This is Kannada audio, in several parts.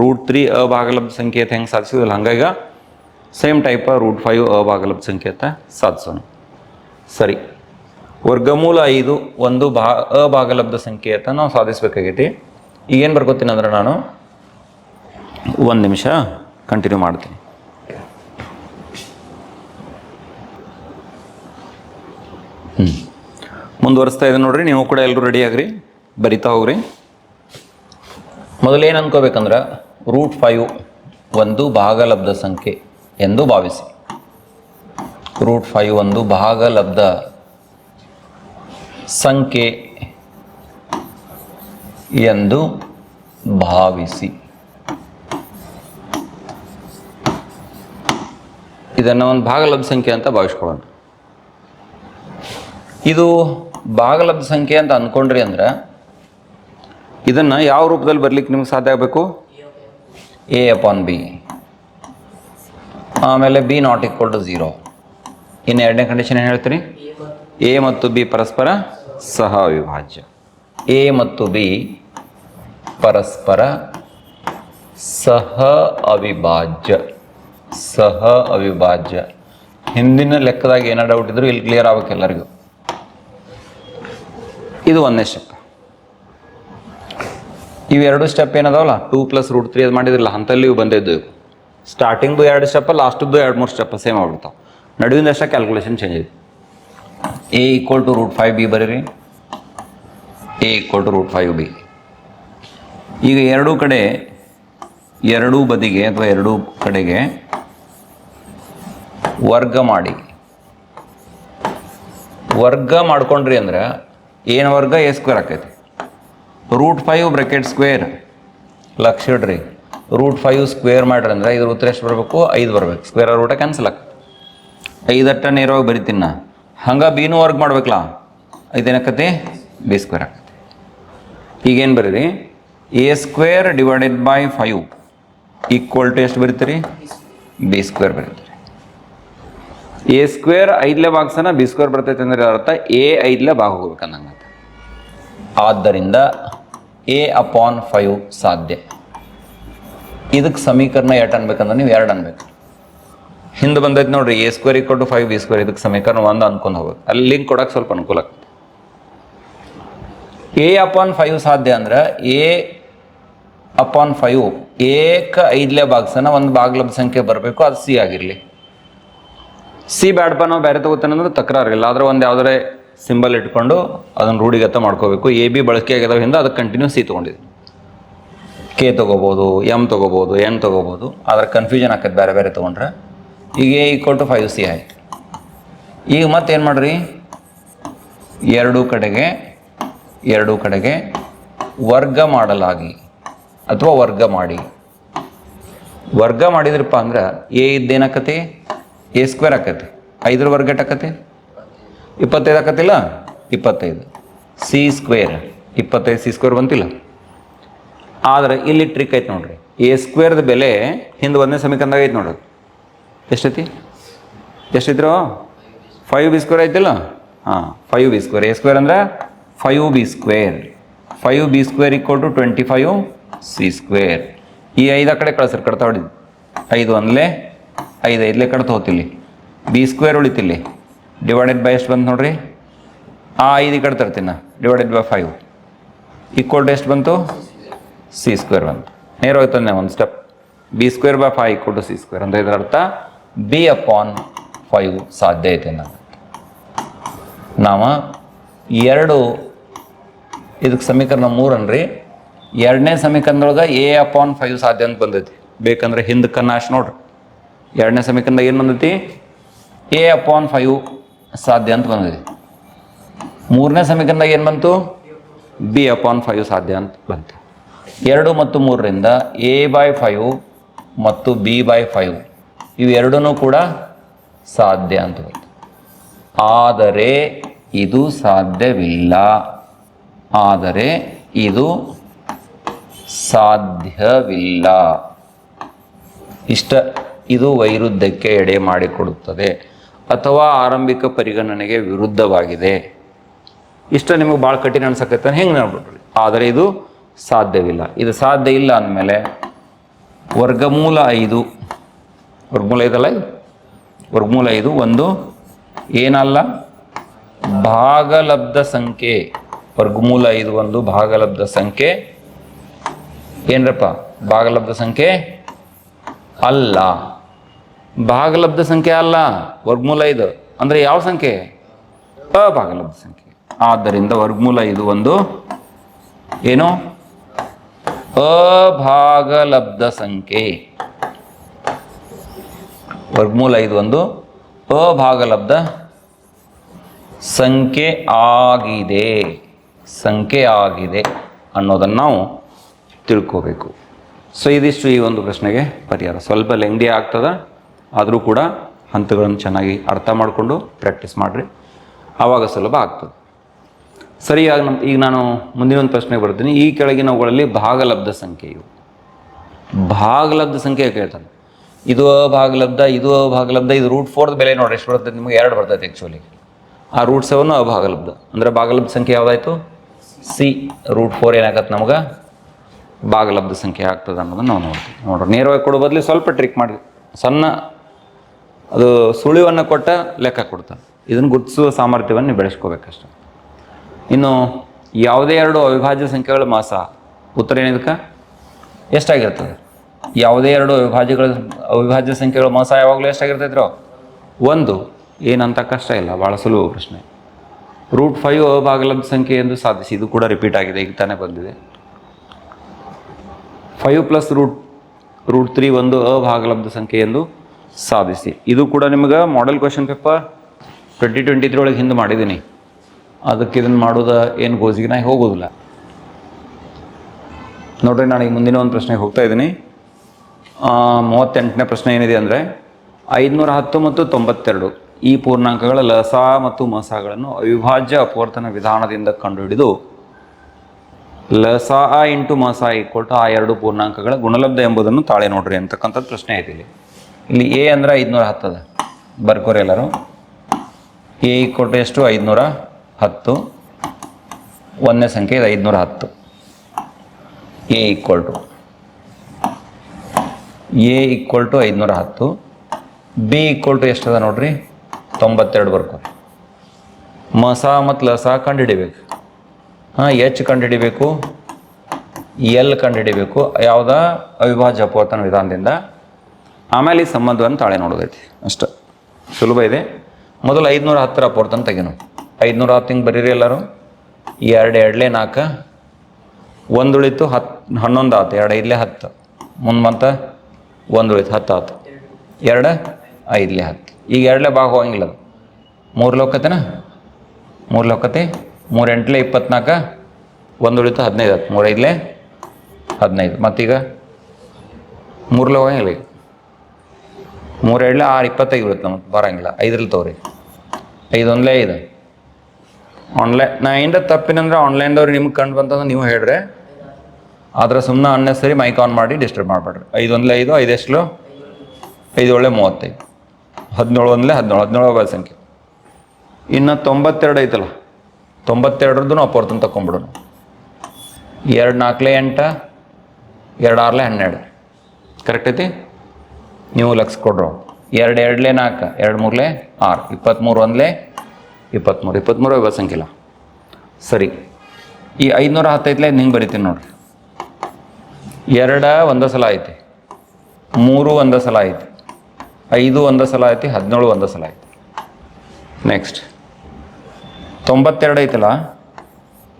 ರೂಟ್ ತ್ರೀ ಅಭಾಗಲಬ್ಧ ಸಂಕೇತ ಹೆಂಗೆ ಸಾಧಿಸಿದ್ರಲ್ಲ ಹಂಗಾಗಿ ಸೇಮ್ ಟೈಪ್ ರೂಟ್ ಫೈವ್ ಅಭಾಗಲಬ್ಧ ಸಂಕೇತ ಸಾಧಿಸೋಣ. ಸರಿ, ವರ್ಗಮೂಲ ಐದು ಒಂದು ಭಾ ಅಭಾಗಲಬ್ಧ ಸಂಕೇತ ನಾವು ಸಾಧಿಸ್ಬೇಕಾಗೈತಿ. ಈಗೇನು ಬರ್ಕೋತೀನಿ ಅಂದ್ರೆ ನಾನು ಒಂದು ನಿಮಿಷ ಕಂಟಿನ್ಯೂ ಮಾಡ್ತೀನಿ. ಹ್ಞೂ ಮುಂದುವರಿಸ್ತಾ ಇದೆ ನೋಡ್ರಿ, ನೀವು ಕೂಡ ಎಲ್ಲರೂ ರೆಡಿ ಆಗ್ರಿ, ಬರಿತಾ ಹೋಗ್ರಿ. ಮೊದಲು ಏನು ಅನ್ಕೋಬೇಕಂದ್ರೆ ರೂಟ್ ಫೈವ್ ಒಂದು ಭಾಗಲಬ್ಧ ಸಂಖ್ಯೆ ಎಂದು ಭಾವಿಸಿ. ರೂಟ್ ಫೈವ್ ಒಂದು ಭಾಗಲಬ್ಧ ಸಂಖ್ಯೆ ಎಂದು ಭಾವಿಸಿ. ಇದನ್ನು ಒಂದು ಭಾಗಲಬ್ಧ ಸಂಖ್ಯೆ ಅಂತ ಭಾವಿಸ್ಕೊಳ್ಳೋಣ. ಇದು ಭಾಗಲಬ್ಧ ಸಂಖ್ಯೆ ಅಂತ ಅಂದ್ಕೊಂಡ್ರಿ ಅಂದ್ರೆ ಇದನ್ನು ಯಾವ ರೂಪದಲ್ಲಿ ಬರ್ಲಿಕ್ಕೆ ನಿಮ್ಗೆ ಸಾಧ್ಯ ಆಗಬೇಕು? ಎ ಅಪಾನ್ ಬಿ ಆಮೇಲೆ B not equal to zero ಇನ್ನು ಎರಡನೇ ಕಂಡೀಷನ್ ಏನು ಹೇಳ್ತೀರಿ? ಎ ಮತ್ತು ಬಿ ಪರಸ್ಪರ ಸಹ ಅವಿಭಾಜ್ಯ ಎ ಮತ್ತು ಬಿ ಪರಸ್ಪರ ಸಹ ಅವಿಭಾಜ್ಯ ಸಹ ಅವಿಭಾಜ್ಯ ಹಿಂದಿನ ಲೆಕ್ಕದಾಗ ಏನೋ ಡೌಟ್ ಇದ್ರು ಇಲ್ಲಿ ಕ್ಲಿಯರ್ ಆಗ್ಬೇಕು ಎಲ್ಲರಿಗೂ. ಇದು ಸ್ಟೆಪ್ ಇವೆರಡು ಸ್ಟೆಪ್ ಏನದಾವಲ್ಲ? ಟೂ ಪ್ಲಸ್ ರೂಟ್ ತ್ರೀ ಅದು ಮಾಡಿದ್ರಲ್ಲ, ಅಂತಲ್ಲಿ ಇವು ಬಂದಿದ್ದು. ಸ್ಟಾರ್ಟಿಂಗ್ದು ಎರಡು ಸ್ಟೆಪ್ ಲಾಸ್ಟದ್ದು ಎರಡು ಮೂರು ಸ್ಟೆಪ್ ಸೇಮ್ ಆಗ್ಬಿಡ್ತಾವೆ. ನಡುವಿಂದ ಅಷ್ಟೇ ಕ್ಯಾಲ್ಕುಲೇಷನ್ ಚೇಂಜ್ ಐತಿ A equal to root five B ಬರೀರಿ. A equal to root five B ಈಗ ಎರಡೂ ಕಡೆ, ಎರಡೂ ಬದಿಗೆ ಅಥವಾ ಎರಡೂ ಕಡೆಗೆ ವರ್ಗ ಮಾಡಿ. ವರ್ಗ ಮಾಡ್ಕೊಂಡ್ರಿ ಅಂದ್ರೆ ಏನು ವರ್ಗ? ಎ ಸ್ಕ್ವೇರ್ ಆಕೈತಿ. Root five bracket square. Lakh ಇಡ್ರಿ ರೂಟ್ ಫೈವ್ ಸ್ಕ್ವೇರ್ ಮಾಡ್ರಿ ಅಂದ್ರೆ ಇದ್ರ ಉತ್ತರ ಎಷ್ಟು ಬರಬೇಕು? ಐದು ಬರ್ಬೇಕು. ಸ್ಕ್ವೇರ್ ರೂಟ ಕ್ಯಾನ್ಸಲ್ ಆಗ. ಐದಟ್ಟ ನೇರವಾಗಿ ಬರಿತೀನಿ ನಾ. ಹಂಗೆ ಬಿನೂ ವರ್ಕ್ ಮಾಡ್ಬೇಕಲ್ಲ ಐದೇನಕ್ಕತಿ ಬಿ ಸ್ಕ್ವೇರ್ ಆಕತಿ. ಈಗೇನು ಬರೀರಿ? A square divided by five. Equal to ಎಷ್ಟು ಬರೀತೀರಿ? ಬಿ ಸ್ಕ್ವೇರ್ ಬರೀತೀರಿ. ಎ ಸ್ಕ್ವೇರ್ ಐದಲೇ ಭಾಗಸನ ಬಿ ಸ್ಕ್ವೇರ್ ಬರ್ತೈತೆ ಅಂದ್ರೆ ಅರ್ಥ ಎ ಐದಲೇ ಭಾಗ ಹೋಗ್ಬೇಕಂದಂಗೆ ಆದ್ದರಿಂದ ಎ ಅಪಾನ್ ಫೈವ್ ಸಾಧ್ಯ. ಇದಕ್ಕೆ ಸಮೀಕರಣ ಎಷ್ಟು ಅನ್ಬೇಕಂದ್ರೆ ನೀವು ಎರಡು ಅನ್ಬೇಕು. ಹಿಂದೆ ಬಂದೈತೆ ನೋಡ್ರಿ A square equal to five B square ಇದಕ್ಕೆ ಸಮೀಕರಣ ಒಂದು ಅನ್ಕೊಂಡು ಹೋಗ್ಬೇಕು ಅಲ್ಲಿ ಲಿಂಕ್ ಕೊಡಕ್ಕೆ ಸ್ವಲ್ಪ ಅನುಕೂಲ ಆಗ್ತದೆ. ಎ ಅಪಾನ್ ಫೈವ್ ಸಾಧ್ಯ ಅಂದ್ರೆ ಎ ಅಪಾನ್ ಫೈವ್ ಏಕ ಐದಲೇ ಭಾಗಸನ ಒಂದು ಭಾಗಲಬ್ಧ ಸಂಖ್ಯೆ ಬರಬೇಕು, ಅದು ಸಿ ಆಗಿರಲಿ. ಸಿ ಬ್ಯಾಡ್ಪ, ನಾವು ಬೇರೆ ತಗೋತಾನಂದ್ರೆ ತಕರಾರಿಲ್ಲ. ಆದ್ರೆ ಒಂದು ಯಾವುದಾರೆ ಸಿಂಬಲ್ ಇಟ್ಕೊಂಡು ಅದನ್ನು ರೂಢಿಗತ ಮಾಡ್ಕೋಬೇಕು. ಎ ಬಿ ಬಳಕೆ ಹಿಂದೆ ಅದಕ್ಕೆ ಕಂಟಿನ್ಯೂ ಸಿ ತೊಗೊಂಡಿದ್ವಿ. ಕೆ ತೊಗೋಬೋದು ಎಂ ತೊಗೋಬೋದು ಎನ್ ತೊಗೋಬೋದು. ಅದರ ಕನ್ಫ್ಯೂಷನ್ ಆಕೈತೆ ಬೇರೆ ಬೇರೆ ತೊಗೊಂಡ್ರೆ. ಈಗ A equal to five C ಆಯ್ತು ಈಗ ಮತ್ತೇನು ಮಾಡ್ರಿ? ಎರಡೂ ಕಡೆಗೆ ಎರಡೂ ಕಡೆಗೆ ವರ್ಗ ಮಾಡಲಾಗಿ ಅಥವಾ ವರ್ಗ ಮಾಡಿ. ವರ್ಗ ಮಾಡಿದ್ರಪ್ಪ ಅಂದ್ರೆ ಎ ಇದ್ದೇನಾಕತಿ? ಎ ಸ್ಕ್ವೇರ್ ಆಕತಿ. ಐದರ ವರ್ಗ ಆಕತಿ? ಇಪ್ಪತ್ತೈದು ಆಕತಿಲ್ಲ ಇಪ್ಪತ್ತೈದು. ಸಿ ಸ್ಕ್ವೇರ್ ಇಪ್ಪತ್ತೈದು ಸಿ ಸ್ಕ್ವೇರ್ ಬಂತಿಲ್ಲ. ಆದರೆ ಇಲ್ಲಿ ಟ್ರಿಕ್ ಐತೆ ನೋಡ್ರಿ. ಎ ಸ್ಕ್ವೇರ್ದ ಬೆಲೆ ಹಿಂದೆ ಒಂದನೇ ಸಮೀಕರಣದಾಗ ಐತೆ ನೋಡ್ರಿ ಎಷ್ಟೈತಿ? ಎಷ್ಟಿದ್ರು ಫೈವ್ ಬಿ ಸ್ಕ್ವೇರ್ ಐತಿಲ್ಲ? ಹಾಂ five B square A square ಅಂದ್ರೆ five B square five B square equal to twenty five C square ಈ ಐದು ಆ ಕಡೆ ಕಳಿಸ್ರಿ, ಕಡ್ತಾ ಹೊಡಿದ್ ಐದು ಒಂದಲೇ ಐದು ಐದಲೇ ಕಡ್ತಾ ಹೋತಿಲ್ಲಿ ಬಿ ಸ್ಕ್ವೇರ್ ಉಳಿತಿಲ್ಲಿ. ಡಿವೈಡೆಡ್ ಬೈ ಎಷ್ಟು ಬಂತು ನೋಡ್ರಿ? ಆ ಐದು ಈ ಕಡೆ ತರ್ತೀನಿ divided by five equal to ಎಷ್ಟು ಬಂತು? ಸಿ ಸ್ಕ್ವೇರ್ ಬಂತು. ನೇರವಾಗಿ ತಂದೆ ಒಂದು step B square by five equal to C square ಅಂದರೆ ಇದರ ಅರ್ಥ ಬಿ ಅಪಾನ್ ಫೈವ್ ಸಾಧ್ಯ ಐತೆ ನಾನು ನಾವು ಎರಡು, ಇದಕ್ಕೆ ಸಮೀಕರಣ ಮೂರು ಅನ್ರಿ ಎರಡನೇ ಸಮೀಕರಣದೊಳಗೆ ಎ ಅಪಾನ್ ಫೈವ್ ಸಾಧ್ಯ ಅಂತ ಬಂದೈತಿ. ಬೇಕಂದ್ರೆ ಹಿಂದಕ್ಕೆ ನಾಶ್ ನೋಡ್ರಿ. ಎರಡನೇ ಸಮೀಕರಣದಾಗ ಏನು ಬಂದೈತಿ? ಎ ಅಪಾನ್ ಫೈವ್ ಸಾಧ್ಯ ಅಂತ ಬಂದಿದೆ. ಮೂರನೇ ಸಮೀಕರಣದಾಗ ಏನು ಬಂತು? ಬಿ ಅಪಾನ್ ಫೈವ್ ಸಾಧ್ಯ ಅಂತ ಬಂತು. ಎರಡು ಮತ್ತು ಮೂರರಿಂದ ಎ ಬೈ ಫೈವ್ ಮತ್ತು ಬಿ ಬೈ ಫೈವ್ ಇವೆರಡೂ ಕೂಡ ಸಾಧ್ಯ ಅಂತ ಬಂತು. ಆದರೆ ಇದು ಸಾಧ್ಯವಿಲ್ಲ. ಆದರೆ ಇದು ಸಾಧ್ಯವಿಲ್ಲ. ಇಷ್ಟ, ಇದು ವೈರುದ್ಧಕ್ಕೆ ಎಡೆ ಮಾಡಿಕೊಡುತ್ತದೆ. ಅಥವಾ ಆರಂಭಿಕ ಪರಿಗಣನೆಗೆ ವಿರುದ್ಧವಾಗಿದೆ. ಇಷ್ಟ ನಿಮಗೆ ಭಾಳ ಕಠಿಣ ಅನ್ಸಕತ್ತೆ ಹೆಂಗೆ ನೋಡ್ಬಿಟ್ರಿ? ಆದರೆ ಇದು ಸಾಧ್ಯವಿಲ್ಲ. ಇದು ಸಾಧ್ಯ ಇಲ್ಲ ಅಂದಮೇಲೆ ವರ್ಗಮೂಲ ಐದು. ವರ್ಗಮೂಲ ಐದಲ್ಲ ಇದು? ವರ್ಗಮೂಲ ಐದು ಒಂದು ಏನಲ್ಲ? ಭಾಗಲಬ್ಧ ಸಂಖ್ಯೆ. ವರ್ಗಮೂಲ ಐದು ಒಂದು ಭಾಗಲಬ್ಧ ಸಂಖ್ಯೆ. ಏನ್ರಪ್ಪ? ಭಾಗಲಬ್ಧ ಸಂಖ್ಯೆ ಅಲ್ಲ. ಭಾಗಲಬ್ಧ ಸಂಖ್ಯೆ ಅಲ್ಲ, ವರ್ಗಮೂಲ ಇದು ಅಂದರೆ ಯಾವ ಸಂಖ್ಯೆ? ಅಭಾಗಲಬ್ಧ ಸಂಖ್ಯೆ. ಆದ್ದರಿಂದ ವರ್ಗಮೂಲ ಇದು ಒಂದು ಏನು? ಅಭಾಗಲಬ್ಧ ಸಂಖ್ಯೆ. ವರ್ಗಮೂಲ ಇದು ಒಂದು ಅಭಾಗಲಬ್ಧ ಸಂಖ್ಯೆ ಆಗಿದೆ. ಸಂಖ್ಯೆ ಆಗಿದೆ ಅನ್ನೋದನ್ನು ನಾವು ತಿಳ್ಕೋಬೇಕು. ಸೊ ಇದಿಷ್ಟು ಈ ಒಂದು ಪ್ರಶ್ನೆಗೆ ಪರಿಹಾರ. ಸ್ವಲ್ಪ ಲೆಂಗ್ಡಿ ಆಗ್ತದ? ಆದರೂ ಕೂಡ ಹಂತಗಳನ್ನು ಚೆನ್ನಾಗಿ ಅರ್ಥ ಮಾಡಿಕೊಂಡು ಪ್ರಾಕ್ಟೀಸ್ ಮಾಡಿರಿ. ಆವಾಗ ಸುಲಭ ಆಗ್ತದೆ. ಸರಿಯಾಗಿ ನಮ್ಮ ಈಗ ನಾನು ಮುಂದಿನ ಒಂದು ಪ್ರಶ್ನೆಗೆ ಬರ್ತೀನಿ. ಈ ಕೆಳಗಿನವುಗಳಲ್ಲಿ ಭಾಗಲಬ್ಧ ಸಂಖ್ಯೆಯು ಭಾಗಲಬ್ಧ ಸಂಖ್ಯೆ ಕೇಳ್ತಾನೆ. ಇದು ಅಭಾಗಲಬ್ಧ ಇದು ಅಭಾಗಲಬ್ಧ ಇದು ರೂಟ್ ಫೋರ್ದ ಬೆಲೆ ನೋಡಿ ಎಷ್ಟು ಬರ್ತದೆ ನಿಮಗೆ ಎರಡು ಬರ್ತೈತೆ ಆ್ಯಕ್ಚುಲಿ ಆ ರೂಟ್ ಸೆವೆನ್ ಅಭಾಗಲಬ್ಧ ಅಂದರೆ ಭಾಗಲಬ್ಧ ಸಂಖ್ಯೆ ಯಾವುದಾಯ್ತು? ಸಿ ರೂಟ್ ಫೋರ್ ಏನಾಗತ್ತೆ ನಮಗೆ? ಭಾಗಲಬ್ಧ ಸಂಖ್ಯೆ ಆಗ್ತದೆ ಅನ್ನೋದನ್ನು ನಾವು ನೋಡ್ತೀವಿ. ನೋಡ್ರಿ, ನೇರವಾಗಿ ಕೊಡೋ ಬದಲು ಸ್ವಲ್ಪ ಟ್ರಿಕ್ ಮಾಡಿ ಸಣ್ಣ ಅದು ಸುಳಿವನ್ನು ಕೊಟ್ಟ ಲೆಕ್ಕ ಕೊಡ್ತಾನೆ ಇದನ್ನು ಗುರುತಿಸುವ ಸಾಮರ್ಥ್ಯವನ್ನು ಬೆಳೆಸ್ಕೋಬೇಕಷ್ಟೆ. ಇನ್ನು ಯಾವುದೇ ಎರಡು ಅವಿಭಾಜ್ಯ ಸಂಖ್ಯೆಗಳ ಮಾಸ ಉತ್ತರ ಏನಿದಕ್ಕೆ? ಎಷ್ಟಾಗಿರ್ತದೆ? ಯಾವುದೇ ಎರಡು ಅವಿಭಾಜ್ಯಗಳ, ಅವಿಭಾಜ್ಯ ಸಂಖ್ಯೆಗಳ ಮಾಸ ಯಾವಾಗಲೂ ಎಷ್ಟಾಗಿರ್ತೈತ್ರೋ? ಒಂದು, ಏನಂತ ಕಷ್ಟ ಇಲ್ಲ ಭಾಳ ಸುಲಭ ಪ್ರಶ್ನೆ. ರೂಟ್ ಫೈವ್ ಅಭಾಗಲಬ್ಧ ಸಂಖ್ಯೆ ಎಂದು ಸಾಧಿಸಿ, ಇದು ಕೂಡ ರಿಪೀಟ್ ಆಗಿದೆ, ಈಗ ತಾನೇ ಬಂದಿದೆ. Five plus root root three ಒಂದು ಅಭಾಗಲಬ್ಧ ಸಂಖ್ಯೆ ಎಂದು ಸಾಧಿಸಿ. ಇದು ಕೂಡ ನಿಮಗೆ model question paper twenty twenty three ಒಳಗೆ ಹಿಂದೆ ಮಾಡಿದ್ದೀನಿ ಅದಕ್ಕೆ ಇದನ್ನು ಮಾಡೋದ ಏನು ಗೋಜಿಗೆ ನಾ ಹೋಗೋದಿಲ್ಲ. ನೋಡ್ರಿ ನಾನು ಈಗ ಮುಂದಿನ ಒಂದು ಪ್ರಶ್ನೆಗೆ ಹೋಗ್ತಾ ಇದ್ದೀನಿ ಮೂವತ್ತೆಂಟನೇ ಪ್ರಶ್ನೆ ಏನಿದೆ ಅಂದರೆ ಐದುನೂರ ಹತ್ತು ಮತ್ತು ತೊಂಬತ್ತೆರಡು ಈ ಪೂರ್ಣಾಂಕಗಳ ಲಸ ಮತ್ತು ಮಸಗಳನ್ನು ಅವಿಭಾಜ್ಯ ಅಪವರ್ತನ ವಿಧಾನದಿಂದ ಕಂಡುಹಿಡಿದು, ಲಸ ಇಂಟು ಮಸ ಈಕ್ವಲ್ ಟು ಆ ಎರಡು ಪೂರ್ಣಾಂಕಗಳ ಗುಣಲಬ್ಧ ಎಂಬುದನ್ನು ತಾಳೆ ನೋಡ್ರಿ ಅಂತಕ್ಕಂಥದ್ದು ಪ್ರಶ್ನೆ ಇದೆ ಇಲ್ಲಿ. ಇಲ್ಲಿ ಎ ಅಂದ್ರೆ ಐದುನೂರ ಹತ್ತದ. ಬರ್ಕೋರಿ ಎಲ್ಲರೂ. ಎ ಕೊಟ್ಟು ಎಷ್ಟು? ಐದುನೂರ ಹತ್ತು. ಒಂದನೇ ಸಂಖ್ಯೆ ಇದು ಐದುನೂರ ಹತ್ತು. A equal to A equal to ಐದುನೂರ ಹತ್ತು. ಬಿ ಈಕ್ವಲ್ ಟು ಎಷ್ಟದ ನೋಡ್ರಿ? ತೊಂಬತ್ತೆರಡು ಬರ್ಕೋರಿ. ಮಸ ಮತ್ತು ಲಸ ಕಂಡುಹಿಡಿಬೇಕು. ಹಾಂ ಎಚ್ ಕಂಡುಹಿಡಿಬೇಕು. ಎಲ್ ಕಂಡುಹಿಡಿಬೇಕು. ಯಾವುದ? ಅವಿಭಾಜ್ಯ ಅಪವರ್ತನ ವಿಧಾನದಿಂದ ಆಮೇಲೆ ಈ ಸಂಬಂಧವನ್ನು ತಾಳೆ ನೋಡೋದೈತಿ. ಅಷ್ಟು. ಸುಲಭ ಇದೆ. ಮೊದಲು ಐದುನೂರ ಹತ್ತರ ಅಪವರ್ತನ ತೆಗೆನು ಐದುನೂರ ಹತ್ತು ಹಿಂಗೆ ಬರೀರಿ ಎಲ್ಲರೂ? ಎರಡು ಎರಡಲೇ ನಾಲ್ಕು. ಒಂದು ಉಳಿತು ಹತ್ತು ಹನ್ನೊಂದು ಆತು. ಎರಡು ಐದಲೇ ಹತ್ತು. ಮುಂದೆ ಬಂತ ಒಂದು ಉಳಿತು ಹತ್ತು ಆತು. ಎರಡು ಐದಲೇ ಹತ್ತು. ಈಗ ಎರಡಲೇ ಭಾಗ ಹೋಗಂಗಿಲ್ಲ ಅದು. ಮೂರು ಲೋಕತೆನ? ಮೂರು ಲೋಕತೆ. ಮೂರು ಎಂಟಲೇ ಇಪ್ಪತ್ನಾಲ್ಕು. ಒಂದು ಉಳಿತು ಹದಿನೈದು ಹತ್ತು ಮೂರು ಐದಲೇ ಹದಿನೈದು. ಮತ್ತೀಗ? ಮೂರು ಹೋಗಂಗಿಲ್ಲ ಈಗ. ಮೂರು ಎರಡಲೇ ಆರು ಇಪ್ಪತ್ತೈದು ಬರುತ್ತೆ ನಮಗೆ ಬರಂಗಿಲ್ಲ. ಐದ್ರಲ್ಲಿ ಐದು ಒಂದಲೇ ಐದು. ಆನ್ಲೈನ್ ನಾ ಏನಾರ ತಪ್ಪಿನಂದ್ರೆ ಆನ್ಲೈನ್ದವ್ರು ನಿಮ್ಗೆ ಕಂಡು ಬಂತಂದ್ರೆ ನೀವು ಹೇಳ್ರೆ. ಆದ್ರೆ ಸುಮ್ಮನೆ ಅನ್ನೆಸರಿ ಮೈಕ್ ಆನ್ ಮಾಡಿ ಡಿಸ್ಟರ್ಬ್ ಮಾಡಬೇಡ್ರಿ. ಒಂದಲೇ ಐದು ಐದು ಎಷ್ಟು ಐದು ಒಳ್ಳೆ ಮೂವತ್ತೈದು. ಹದಿನೇಳು ಒಂದಲೇ ಹದಿನೇಳು ಹದಿನೇಳು ಒಬ್ಬ ಸಂಖ್ಯೆ. ಇನ್ನು ತೊಂಬತ್ತೆರಡು ಐತಲ್ಲ ತೊಂಬತ್ತೆರಡರದ್ದು ಅಪವರ್ತನ ತಕೊಂಬಿಡೋಣ ಎರಡು ನಾಲ್ಕಲೇ ಎಂಟ, ಎರಡು ಆರ್ಲೆ ಹನ್ನೆರಡು. ಕರೆಕ್ಟ್ ಐತಿ? ನೀವು ಲಕ್ಷ ಕೊಡ್ರು. ಎರಡು ಎರಡ್ಲೆ ನಾಲ್ಕು, ಎರಡು ಮೂರಲೆ ಆರು ಇಪ್ಪತ್ತ್ಮೂರು ಒಂದಲೇ ಇಪ್ಪತ್ತ್ಮೂರು ಇಪ್ಪತ್ತ್ಮೂರು ಐವತ್ತು ಸಂಖ್ಯೆಲ್ಲ ಸರಿ. ಈ ಐದುನೂರ ಹತ್ತೈದಲೇ ಹಿಂಗೆ ಬರಿತೀನಿ ನೋಡ್ರಿ. ಎರಡ ಒಂದೇ ಸಲ ಐತಿ ಮೂರು ಒಂದು ಸಲ ಐತಿ ಐದು ಒಂದೇ ಸಲ ಐತಿ ಹದಿನೇಳು ಒಂದೇ ಸಲ ಐತಿ ನೆಕ್ಸ್ಟ್ ತೊಂಬತ್ತೆರಡು ಐತಲ್ಲ?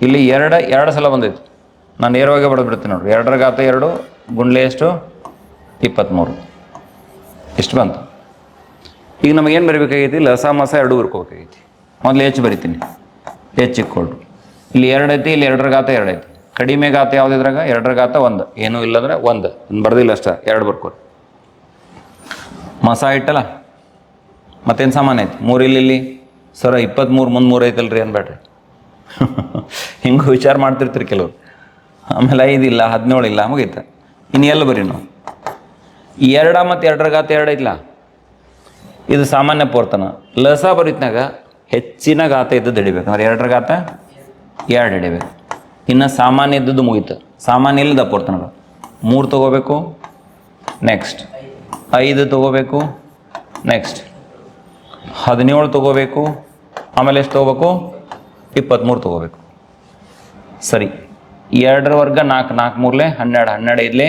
ಇಲ್ಲಿ ಎರಡು ಎರಡು ಸಲ ಬಂದೈತಿ. ನಾನು ನೇರವಾಗಿ ಬಡ್ದು ಬಿಡ್ತೀನಿ ನೋಡ್ರಿ. ಎರಡರ ಗಾತ ಎರಡು ಗುಂಡ್ಲೆ ಎಷ್ಟು? ಇಪ್ಪತ್ತ್ಮೂರು ಎಷ್ಟು ಬಂತು? ಈಗ ನಮಗೇನು ಲಸ ಮಸ ಎರಡು ಬರ್ಕೋಬೇಕಾಗೈತಿ ಮೊದಲು ಹೆಚ್ಚು ಬರಿತೀನಿ. ಹೆಚ್ಚು ಇಕ್ಕೊಳ್ರು ಇಲ್ಲಿ ಎರಡೈತಿ ಇಲ್ಲಿ ಎರಡರ ಗಾತ ಎರಡೈತಿ ಕಡಿಮೆ ಗಾತ ಯಾವುದಿದ್ರಾಗ? ಎರಡರ ಗಾತ ಒಂದು. ಏನೂ ಇಲ್ಲಂದ್ರೆ ಒಂದು. ಒಂದು ಬರ್ದಿಲ್ಲ ಅಷ್ಟ, ಎರಡು ಬರ್ಕೋರಿ ಮಸ ಇಟ್ಟಲ್ಲ? ಮತ್ತೇನು ಸಾಮಾನು ಐತಿ? ಮೂರು ಇಲ್ಲಿ ಇಲ್ಲಿ? ಸರ ಇಪ್ಪತ್ತ್ಮೂರು ಮುಂದೆ ಮೂರು ಐತಲ್ರಿ ಅನ್ಬೇಡ್ರಿ. ಹಿಂಗೆ ವಿಚಾರ ಮಾಡ್ತಿರ್ತೀರಿ ಕೆಲವರು. ಆಮೇಲೆ ಐದಿಲ್ಲ ಹದಿನೇಳು ಇಲ್ಲ, ಮುಗೀತ? ಇನ್ನು ಎಲ್ಲ ಬರೀ ನಾವು? ಎರಡ ಮತ್ತು ಎರಡರ ಗಾತ ಎರಡು ಇಲ್ಲ ಇದು ಸಾಮಾನ್ಯ ಪೋರ್ತನ. ಲಸ ಬರೀತ್ನಾಗ ಹೆಚ್ಚಿನ ಗಾತ ಇದ್ದದ್ದು ಹಿಡಿಬೇಕು. ಅಂದ್ರೆ ಎರಡರ ಗಾತ ಎರಡು ಹಿಡಿಬೇಕು. ಇನ್ನು ಸಾಮಾನ್ಯ ಇದ್ದದ್ದು ಮುಗೀತು. ಸಾಮಾನ್ಯ ಇಲ್ಲದ ಪೋರ್ತನ ಮೂರು ತೊಗೋಬೇಕು ನೆಕ್ಸ್ಟ್ ಐದು ತಗೋಬೇಕು ನೆಕ್ಸ್ಟ್ ಹದಿನೇಳು ತಗೋಬೇಕು, ಆಮೇಲೆ ಎಷ್ಟು ತಗೋಬೇಕು? ಇಪ್ಪತ್ತ್ಮೂರು ತಗೋಬೇಕು. ಸರಿ. ಎರಡರ ವರ್ಗ ನಾಲ್ಕು ನಾಲ್ಕು ಮೂರಲೆ ಹನ್ನೆರಡು ಹನ್ನೆರಡು ಇರಲಿ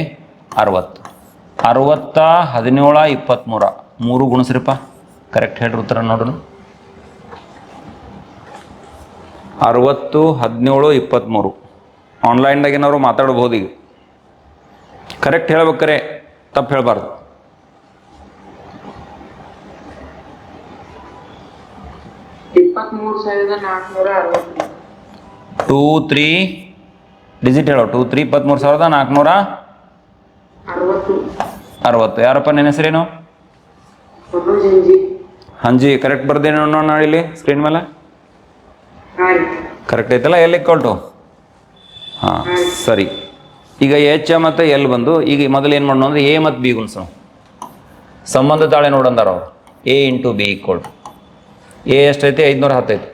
ಅರವತ್ತು. ಅರವತ್ತ ಹದಿನೇಳ ಇಪ್ಪತ್ತ್ಮೂರ ಮೂರು ಗುಣಿಸ್ರಿಪ್ಪ ಕರೆಕ್ಟ್ ಹೇಳ್ರಿ ಉತ್ತರ ನೋಡೋಣ. ಅರವತ್ತು ಹದಿನೇಳು ಇಪ್ಪತ್ತ್ಮೂರು ಆನ್ಲೈನ್ದಾಗಿನವರು ಮಾತಾಡ್ಬೋದು ಈಗ. ಕರೆಕ್ಟ್ ಹೇಳ್ಬೇಕಾರೆ ತಪ್ಪು ಹೇಳಬಾರ್ದು. ಟೂ ತ್ರೀ ಡಿಜಿಟ್ ಹೇಳೋ ಟೂ ತ್ರೀ ಇಪ್ಪತ್ತ್ಮೂರು ಸಾವಿರದ ನಾಲ್ಕುನೂರ ಅರವತ್ತು. ಯಾರಪ್ಪ ನಿನ್ನ ಹೆಸರೇನು? ಹಂಜಿ ಕರೆಕ್ಟ್ ಬರ್ದೇನು ನೋಡೋಣ ಇಲ್ಲಿ ಸ್ಕ್ರೀನ್ ಮೇಲೆ? ಕರೆಕ್ಟ್ ಐತಲ್ಲ ಎಲ್ ಇಕ್ವಲ್ ಹಾಂ ಸರಿ. ಈಗ ಎಚ್ ಮತ್ತು ಎಲ್ ಬಂದು ಈಗ ಮೊದಲು ಏನು ಮಾಡೋಣ ಅಂದ್ರೆ ಎ ಮತ್ತು ಬಿ ಗುಣಿಸೋಣ. ಸಂಬಂಧ ತಾಳೆ ನೋಡಂದಾರ ಅವ್ರು. A into B equal A ಎಷ್ಟೈತಿ? ಐದುನೂರ ಹತ್ತೈತಿ.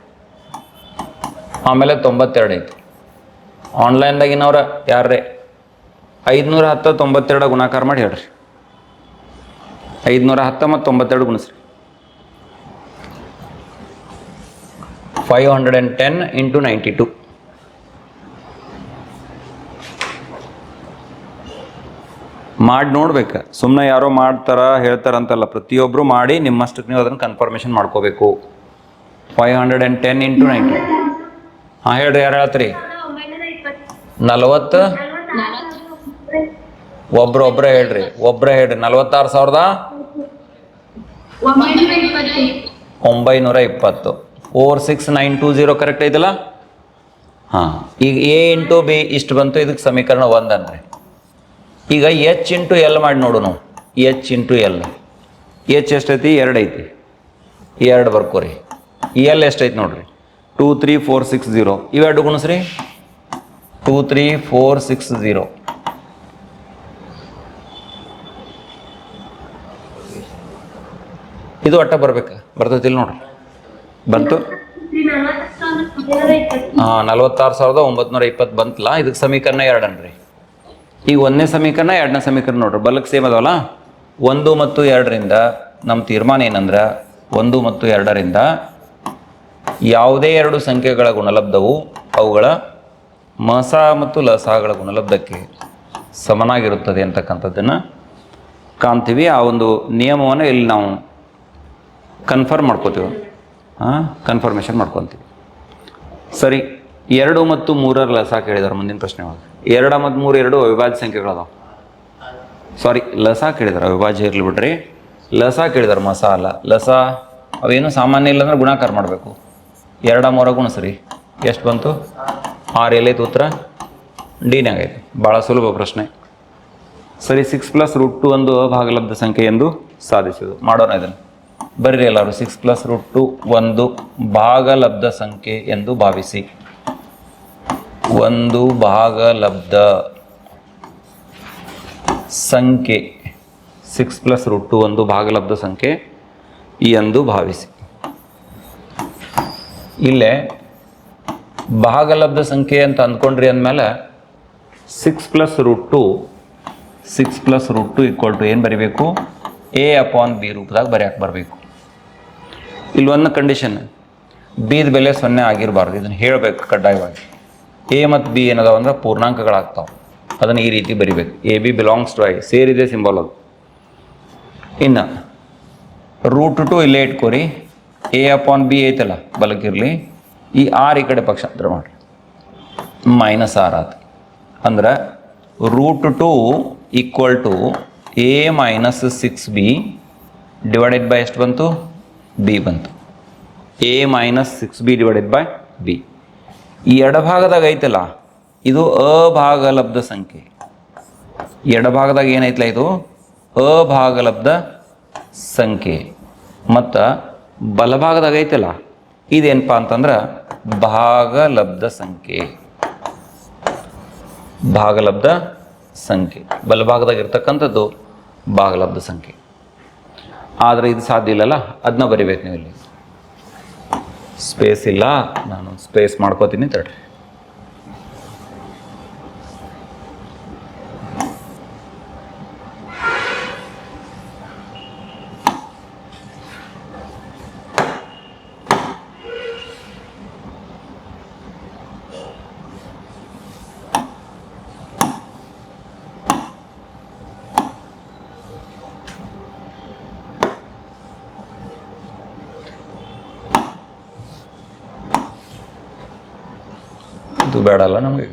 ಆಮೇಲೆ ತೊಂಬತ್ತೆರಡು ಐತಿ ಆನ್ಲೈನ್ದಾಗಿನವ್ರ ಯಾರೇ ಐದುನೂರ ಹತ್ತು ತೊಂಬತ್ತೆರಡು ಗುಣಾಕಾರ ಮಾಡಿ ಹೇಳ್ರಿ. ಐದುನೂರ ಹತ್ತು ಮತ್ತು ತೊಂಬತ್ತೆರಡು ಗುಣಿಸ್ರಿ. Five hundred and ten into ninety two. ಮಾಡಿ ನೋಡ್ಬೇಕು. ಸುಮ್ಮನೆ ಯಾರೋ ಮಾಡ್ತಾರ, ಹೇಳ್ತಾರಂತಲ್ಲ ಪ್ರತಿಯೊಬ್ಬರು ಮಾಡಿ ನಿಮ್ಮಷ್ಟಕ್ಕೆ ನೀವು ಅದನ್ನು ಕನ್ಫರ್ಮೇಷನ್ ಮಾಡ್ಕೋಬೇಕು. Five hundred and ten into ninety. ಹಾಂ, ಹೇಳ್ರಿ, ಯಾರು ಹೇಳ್ತೀರಿ? ನಲವತ್ತು? ಒಬ್ರು ಒಬ್ರ ಹೇಳ್ರಿ, ಒಬ್ರೇ ಹೇಳ್ರಿ. ನಲವತ್ತಾರು ಸಾವಿರದ? ಒಂಬೈನೂರ ಇಪ್ಪತ್ತು four six nine two zero correct ಐತಲ್ಲ? ಹಾಂ. ಈಗ ಎ ಇಂಟು ಬಿ ಇಷ್ಟು ಬಂತು ಇದಕ್ಕೆ ಸಮೀಕರಣ ಒಂದು ಈಗ ಎಚ್ ಇಂಟು ಎಲ್ ಮಾಡಿ ನೋಡು ನಾವು. ಎಚ್ ಇಂಟು ಎಲ್ ಎಚ್ ಎಷ್ಟೈತಿ? ಎರಡು ಐತಿ. ಎರಡು ಬರ್ಕೋರಿ ಎಲ್ ಎಷ್ಟೈತಿ ನೋಡ್ರಿ? Two three four six zero ಇವೆರಡು ಗುಣಿಸ್ರಿ. Two three four six zero ಇದು ಒಟ್ಟ ಬರ್ಬೇಕು? ಬರ್ತೈತಿಲ್ಲ ನೋಡ್ರಿ. ಬಂತು. ಹಾಂ ನಲವತ್ತಾರು ಸಾವಿರದ ಒಂಬತ್ನೂರ ಇಪ್ಪತ್ತು ಬಂತಲ್ಲ ಇದಕ್ಕೆ ಸಮೀಕರಣ ಎರಡನ್ರಿ. ಈಗ ಒಂದನೇ ಸಮೀಕರಣ, ಎರಡನೇ ಸಮೀಕರಣ ನೋಡ್ರಿ. ಬಲಕ್ಕೆ ಸೇಮ್ ಅದಾವಲ್ಲ? ಒಂದು ಮತ್ತು ಎರಡರಿಂದ ನಮ್ಮ ತೀರ್ಮಾನ ಏನಂದ್ರೆ, ಒಂದು ಮತ್ತು ಎರಡರಿಂದ ಯಾವುದೇ ಎರಡು ಸಂಖ್ಯೆಗಳ ಗುಣಲಬ್ಧವು ಅವುಗಳ ಮಸ ಮತ್ತು ಲಸಗಳ ಗುಣಲಬ್ಧಕ್ಕೆ ಸಮನಾಗಿರುತ್ತದೆ ಅಂತಕ್ಕಂಥದ್ದನ್ನು ಕಾಣ್ತೀವಿ. ಆ ಒಂದು ನಿಯಮವನ್ನು ಇಲ್ಲಿ ನಾವು ಕನ್ಫರ್ಮ್ ಮಾಡ್ಕೋತೀವಿ? ಹಾಂ ಕನ್ಫರ್ಮೇಷನ್ ಮಾಡ್ಕೊತೀವಿ. ಸರಿ, ಎರಡು ಮತ್ತು ಮೂರರ ಲಸ ಕೇಳಿದಾರೆ, ಮುಂದಿನ ಪ್ರಶ್ನೆ ಒಳಗೆ. ಎರಡು ಮತ್ತು ಮೂರು, ಎರಡು ಅವಿಭಾಜ್ಯ ಸಂಖ್ಯೆಗಳದಾವ. ಸಾರಿ ಲಸ ಕೇಳಿದಾರೆ, ಅವಿಭಾಜ್ಯ ಇರಲಿ ಬಿಡ್ರಿ. ಲಸ ಕೇಳಿದಾರೆ ಮಸಾಲ ಲಸ, ಅವೇನು ಸಾಮಾನ್ಯ ಇಲ್ಲ ಅಂದ್ರೆ ಗುಣಾಕಾರ ಮಾಡಬೇಕು. ಎರಡ ಮೂರ ಗುಣಸ್ರಿ ಎಷ್ಟು ಬಂತು? ಆರು ಎಲ್ಲೈತೆ ಉತ್ತರ? ಡಿನಾಗೈತೆ ಭಾಳ ಸುಲಭ ಪ್ರಶ್ನೆ. ಸರಿ ಸಿಕ್ಸ್ ಪ್ಲಸ್ ರೂಟ್ ಟು ಒಂದು ಅಭಾಗಲಬ್ಧ ಸಂಖ್ಯೆ ಎಂದು ಸಾಧಿಸಿದು ಮಾಡೋಣ ಇದನ್ನು. ಬರ್ರಿ ಎಲ್ಲರೂ ಸಿಕ್ಸ್ ಪ್ಲಸ್ ರೂಟ್ ಟು ಒಂದು ಭಾಗಲಬ್ಧ ಸಂಖ್ಯೆ ಎಂದು ಭಾವಿಸಿ. ಒಂದು ಭಾಗಲಬ್ಧ ಸಂಖ್ಯೆ ಸಿಕ್ಸ್ ಪ್ಲಸ್ ರೂಟ್ ಟು ಒಂದು ಭಾಗಲಬ್ಧ ಸಂಖ್ಯೆ ಎಂದು ಭಾವಿಸಿ. ಇಲ್ಲೇ ಭಾಗಲಬ್ಧ ಸಂಖ್ಯೆ ಅಂತ ಅಂದ್ಕೊಂಡ್ರಿ ಅಂದಮೇಲೆ six plus root two six plus root two equal to ಏನು ಬರಿಬೇಕು? ಎ ಅಪಾನ್ ಬಿ ರೂಪದಾಗ ಬರೆಯಕ್ಕೆ ಬರಬೇಕು. ಇಲ್ಲಿ ಒಂದು ಕಂಡೀಷನ್ ಬಿದ ಬೆಲೆ ಸೊನ್ನೆ ಆಗಿರಬಾರ್ದು. ಇದನ್ನು ಹೇಳಬೇಕು ಕಡ್ಡಾಯವಾಗಿ. ಎ ಮತ್ತು ಬಿ ಏನದಾವ ಅಂದ್ರೆ ಪೂರ್ಣಾಂಕಗಳಾಗ್ತಾವೆ. ಅದನ್ನು ಈ ರೀತಿ ಬರಿಬೇಕು. A B belongs to I ಸೇರಿದೆ ಸಿಂಬಲ್ ಅದು. ಇನ್ನು ರೂಟ್ ಟು ಇಲ್ಲೇ ಇಟ್ಕೋರಿ. ಎ ಅಪಾನ್ ಬಿ ಐತಲ್ಲ ಬಲಕ್ಕಿರಲಿ ಈ ಆರ್ ಈ ಕಡೆ ಪಕ್ಷಾಂತರ ಮಾಡಿರಿ. ಮೈನಸ್ ಆರ್ ಆತು. ಅಂದ್ರೆ root two equal to A minus six B divided by ಎಷ್ಟು ಬಂತು? ಬಿ ಬಂತು. A minus six B divided by B ಈ ಎಡಭಾಗದಾಗ ಐತಲ್ಲ, ಇದು ಅಭಾಗಲಬ್ಧ ಸಂಖ್ಯೆ. ಎಡಭಾಗದಾಗ ಏನೈತಲ್ಲ ಇದು? ಅಭಾಗಲಬ್ಧ ಸಂಖ್ಯೆ. ಮತ್ತು ಬಲಭಾಗದಾಗ ಐತಲ್ಲ ಇದೇನಪ್ಪ ಅಂತಂದ್ರೆ ಭಾಗಲಬ್ಧ ಸಂಖ್ಯೆ. ಭಾಗಲಬ್ಧ ಸಂಖ್ಯೆ. ಬಲಭಾಗದಾಗ ಇರ್ತಕ್ಕಂಥದ್ದು ಭಾಗಲಬ್ಧ ಸಂಖ್ಯೆ. ಆದರೆ ಇದು ಸಾಧ್ಯ ಇಲ್ಲಲ್ಲ ಅದನ್ನ ಬರಿಬೇಕು ನೀವು ಇಲ್ಲಿ. ಸ್ಪೇಸ್ ಇಲ್ಲ, ನಾನು ಸ್ಪೇಸ್ ಮಾಡ್ಕೋತೀನಿ ತಡ್ರಿ ಬೇಡಲ್ಲ ನಮಗೆ.